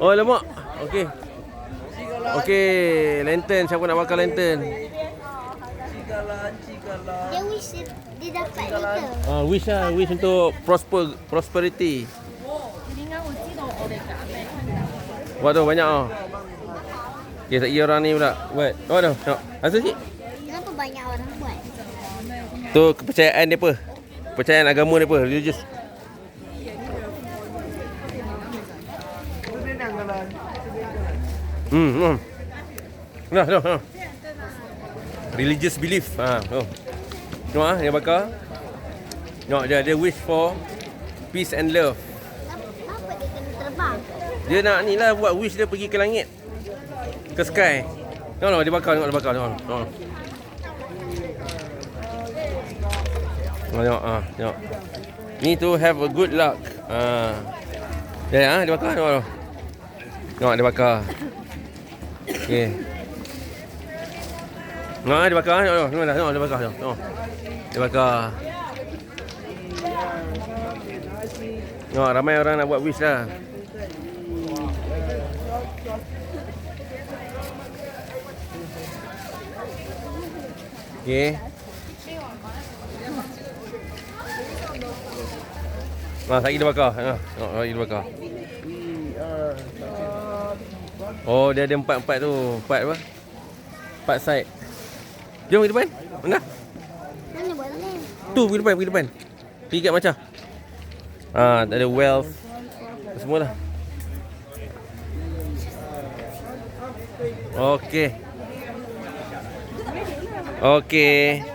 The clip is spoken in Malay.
Oh, lemak. Okey. Okey, lantern. Siapa nak bakar lantern? Dia wish dia, dapat ke? Ah, wish lah. Wish untuk prosper prosperity. Buat tu banyak ah. Okey, tak orang ni pula. Buat. Oh, dah. Tengok. Rasa sikit. Kenapa banyak orang buat? Tu kepercayaan dia apa? Kepercayaan agama dia apa? Religious. Hmm, hmm. Dah, dah, dah. Religious belief. Ha, oh. Tengok ah, dia bakar. Tengok dia dia wish for peace and love. Kenapa dia kena terbang? Dia nak ni lah buat wish dia pergi ke langit. Ke sky. Tengok tengok dia bakar, tengok dia bakar, tengok. Tengok. Tengok, tengok, ah, tengok. Ni to have a good luck. Ah. Dia ah, dia bakar, tengok. tengok. Tengok dia bakar. Okey. Nah, dia bakar, tengok, tengok, tengok, tengok dia bakar, tengok. tengok. Dia bakar. Tengok, ramai orang nak buat wish lah. Okey. Nah, lagi dia bakar. Tengok lagi dia bakar. Oh, dia ada empat-empat tu. Empat apa? Empat side. Jom pergi depan. Mana? Mana ni? Tu pergi depan, pergi depan. Pergi kat macam. Ah, tak ada wealth. Semua lah. Okey. Okey.